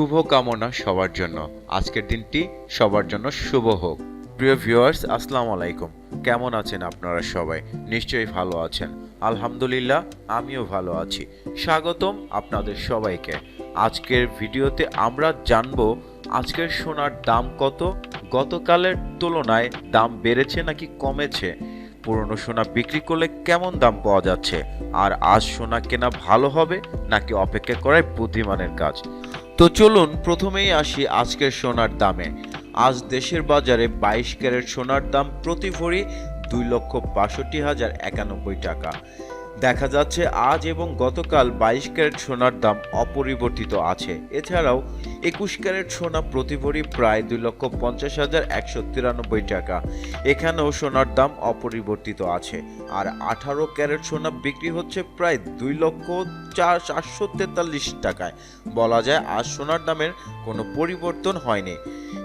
শুভ কামনা সবার জন্য। আজকের দিনটি সবার জন্য শুভ হোক। প্রিয় ভিউয়ার্স, আসসালামু আলাইকুম। কেমন আছেন আপনারা সবাই? নিশ্চয়ই ভালো আছেন। আলহামদুলিল্লাহ, আমিও ভালো আছি। স্বাগতম আপনাদের সবাইকে। আজকের ভিডিওতে আমরা জানব আজকের সোনার দাম কত, গতকালের তুলনায় দাম বেড়েছে নাকি কমেছে, পুরনো সোনা বিক্রি করলে কেমন দাম পাওয়া যাচ্ছে, আর আজ সোনা কেনা ভালো হবে নাকি অপেক্ষা করাই বুদ্ধিমানের কাজ। তো চলুন প্রথমেই আসি আজকের সোনার দামে। আজ দেশের বাজারে বাইশ ক্যারেট সোনার দাম প্রতি ভরি দুই লক্ষ বাষট্টি হাজার একানব্বই টাকা। দেখা যাচ্ছে আজ এবং গতকাল বাইশ ক্যারেট সোনার দাম অপরিবর্তিত আছে। এছাড়াও একুশ ক্যারেট সোনা প্রতি ভরি প্রায় দুই লক্ষ পঞ্চাশ হাজার একশো তিরানব্বই টাকা। এখানেও সোনার দাম অপরিবর্তিত আছে। আর আঠারো ক্যারেট সোনা বিক্রি হচ্ছে প্রায় দুই লক্ষ চার চারশো তেতাল্লিশ টাকায়। বলা যায় আজ সোনার দামের কোনো পরিবর্তন হয়নি।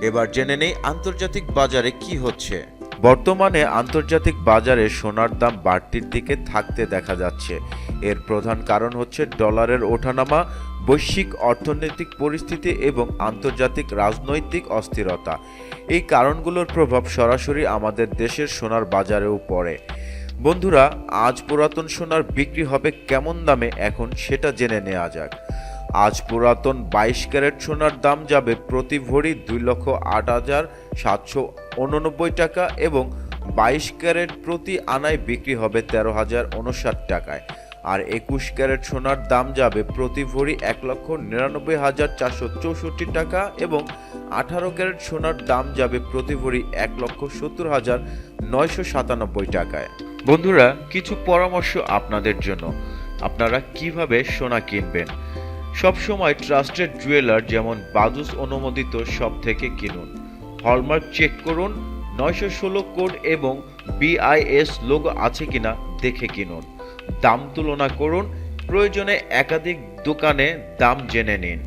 এবার জেনে নেই আন্তর্জাতিক বাজারে কি হচ্ছে। বর্তমানে আন্তর্জাতিক বাজারে সোনার দাম বাড়তির দিকে থাকতে দেখা যাচ্ছে। এর প্রধান কারণ হচ্ছে ডলারের ওঠানামা, বৈশ্বিক অর্থনৈতিক পরিস্থিতি এবং আন্তর্জাতিক রাজনৈতিক অস্থিরতা। এই কারণগুলোর প্রভাব সরাসরি আমাদের দেশের সোনার বাজারেও পড়ে। বন্ধুরা, আজ পুরাতন সোনার বিক্রি হবে কেমন দামে এখন সেটা জেনে নেওয়া যাক। আজ পুরাতন বাইশ ক্যারেট সোনার দাম যাবে প্রতি ভরি দুই লক্ষ আট হাজার সাতশো উননব্বই টাকা এবং বাইশ ক্যারেট প্রতি আনায় বিক্রি হবে তেরো হাজার উনষাট টাকায়। আর একুশ ক্যারেট সোনার দাম যাবে প্রতি ভরি এক লক্ষ নিরানব্বই হাজার চারশো চৌষট্টি টাকা এবং আঠারো ক্যারেট সোনার দাম যাবে প্রতি ভরি এক লক্ষ সত্তর হাজার নয়শো সাতানব্বই টাকায়। বন্ধুরা, কিছু পরামর্শ আপনাদের জন্য। আপনারা কীভাবে সোনা কিনবেন? সবসময় ট্রাস্টেড জুয়েলার যেমন বাদুস অনুমোদিত সব থেকে কিনুন। হলমার্ক চেক করুন, নয়শো ষোলো কোড এবং বিআইএস লোগো আছে কিনা দেখে কিনুন। দাম তুলনা করুন, প্রয়োজনে একাধিক দোকানে দাম জেনে নিন।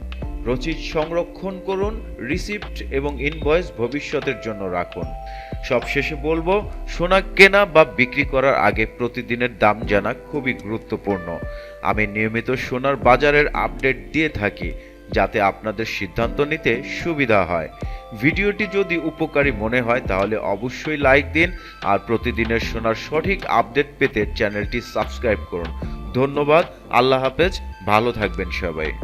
রসিদ সংরক্ষণ করুন রিসিপ্ট এবং ইনভয়েস ভবিষ্যতের জন্য রাখুন। সবশেষে বলব, সোনা কেনা বা বিক্রি করার আগে প্রতিদিনের দাম জানা খুবই গুরুত্বপূর্ণ। আমি নিয়মিত সোনার বাজারের আপডেট দিয়ে থাকি, যাতে আপনাদের সিদ্ধান্ত নিতে সুবিধা হয়। ভিডিওটি যদি উপকারী মনে হয়, তাহলে অবশ্যই লাইক দিন আর প্রতিদিনের সোনার সঠিক আপডেট পেতে চ্যানেলটি সাবস্ক্রাইব করুন। ধন্যবাদ, আল্লাহ হাফেজ, ভালো থাকবেন সবাই।